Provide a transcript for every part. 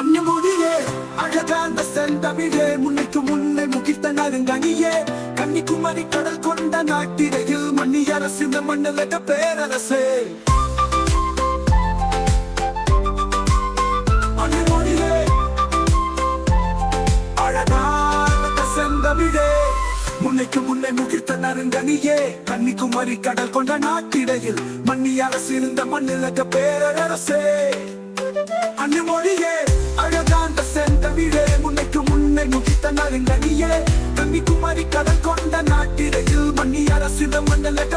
அந்நியமொழியே அழகான செந்தமிழே. முன்னைக்கு முன்னை முகித்த நருங்கனியே கன்னிக்குமரி கடல் கொண்ட நாட்டிடையில் மண்ணி அரசு இந்த மண்ணிலக பேரரசே. அந்நியமொழியே அழகான செந்தமிழே. முன்னைக்கு முன்னை முகிர்த்த நருங்கனியே கன்னிக்குமரி கடல் கொண்ட நாட்டிடையில் மண்ணி அரசு இருந்த மண்ணிலக பேரரசே. அந்நிமொழியே முகித்த கன்னிக்குமரி கடல் கொண்ட நாட்டிடையில் மன்னி அரசு இந்த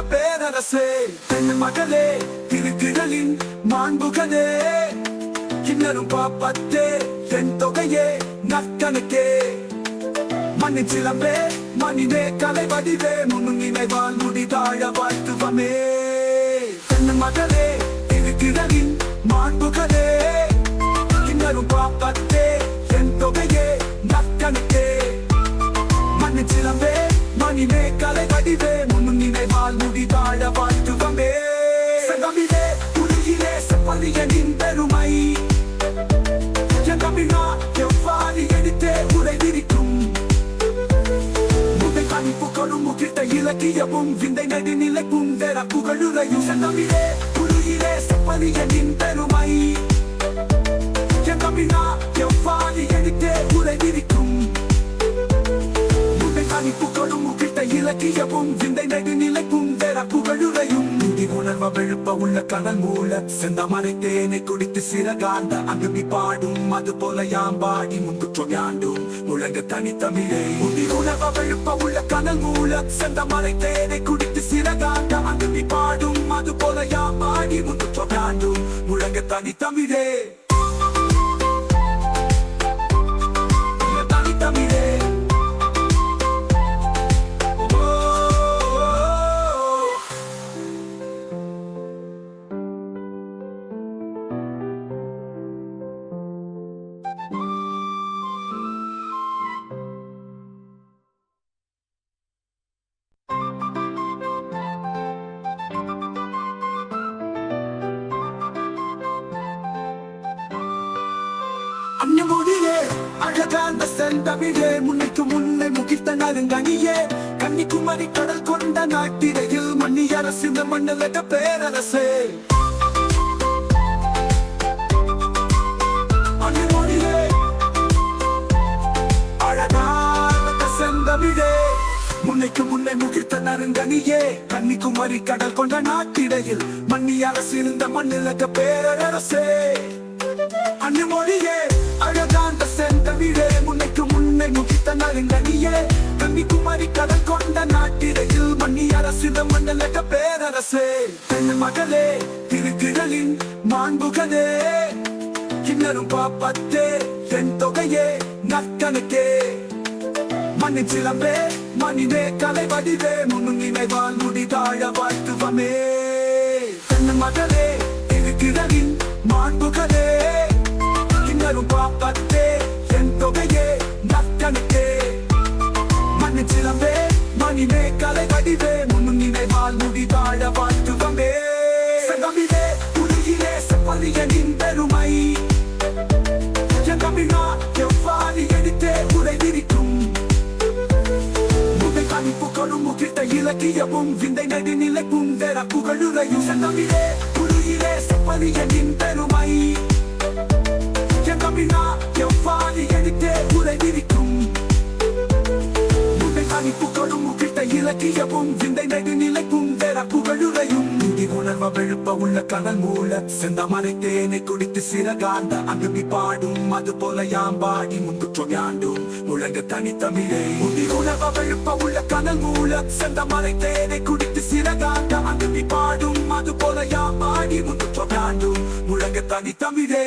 பேரரசே. பெண் மகளே திருத்திரலின் மாண்புகளே. கிண்ணரும் பாப்பத்தே தென் தொகையே நற்கணக்கே. மண்ணின் சிலம்பே மணிவே கலை வடிவே முன்னு நினைவால் முடிதாழ வாழ்த்துவமே. தென்ன மகளே திருத்திரலின் மாண்புகளே. கிண்ணரும் பாப்பத்தே மணிவே கலை வடிவே முன்னு நினைவால் முடிதாழ வாழ்த்துவமே செந்தமிழே உலகிலே செப்பதிய நின் பெருமை. என் தமிழா எவ்வாறு எடுத்தே உரை விரிக்கும்? முதை கணிப்புகளும் முகிட்ட இலக்கியமும் விந்தை நடுநிலைப்பும் வேற புகழுரையும் செந்தமிழே செப்பதிய நின் பெருமை. என் தமிழா இலக்கியமும் விந்தை நடுநிலைப்பும் வேற புகழுரையும். முடி உணர்வ வெழுப்ப உள்ள கடல் மூல செந்தமரை தேனை குடித்து சிறகாண்ட அங்கு நீ பாடும் அது போல யாம்பாடி முந்துற்றோம் யாண்டும் முழங்க தனித்தமிழே முடி உணர்வ வெழுப்ப உள்ள கடல் மூல செந்தமரை தேனை குடித்து சிறகாண்ட அங்கு நீ பாடும் அது போல யாம்பாடி முந்துற்றோம் யாண்டும் முழங்க தனித்தமிழே அந்நியமொழியே அழகான செந்தமிழே முன்னைக்கு முன்னை முகித்த நருங்கனியே கன்னிக்குமரி கடல் கொண்ட நாட்டிடையில் மன்னி அரசு இந்த மண்ணிலக பேரரசே. அந்நியமொழியே அழகான செந்தமிழே முன்னைக்கு முன்னே முகிர்த்த நருங்கனியே கன்னிக்குமரி கடல் கொண்ட நாட்டிடையில் மன்னி அரசு இருந்த மண்ணிலக பேரரசே. அந்நிமொழியே அரசித மண்டலக பேரரசே. பெண் மகளே திருக்கிழலின் மாண்புகளே. கிண்ணரும் பாப்பத்தே தென் தொகையே நற்கணக்கே. மண்ணின் சிலம்பே மணிவே கலை வடிவே. முன்னு நினைவால் முடிதாழ வாழ்த்துவமே. பெண் மகளே திருக்கிழலின் மாண்புகளே. கிண்ணரும் பாப்பத்தே தென் தொகையே நற்கணக்கே. மண்ணின் சிலம்பே மணிவே கலை வடிவே. இலக்கியமும் விந்தை நடுநிலைப்பும் வேற புகழுரையும் செந்தமிழே புலியிலே செப்பலியனின் பெருமை. என் தமிழா எவ்வாறு எடுத்தே உரை விரிக்கும்? முதை கணிப்புகளும் முகிட்ட இலக்கியமும் விந்தை நடுநிலைப்பும் வேற புகழுரையும். நிதி உணர்வ வெழுப்ப உள்ள கடல் மூல செந்தமரை தேனை குடித்து சிறகாந்த அங்கு பாடும் அது போல யாம்பாடி முந்துற்றோம் யாண்டும் முழங்க தனித்தமிழே நிதி உணர்வ வெழுப்ப உள்ள கடல் மூல செந்தமரை தேனை குடித்து சிறகாந்த அங்கு பாடும் அது போல யாம்பாடி முந்துற்றோம் யாண்டும் முழங்க தனித்தமிழே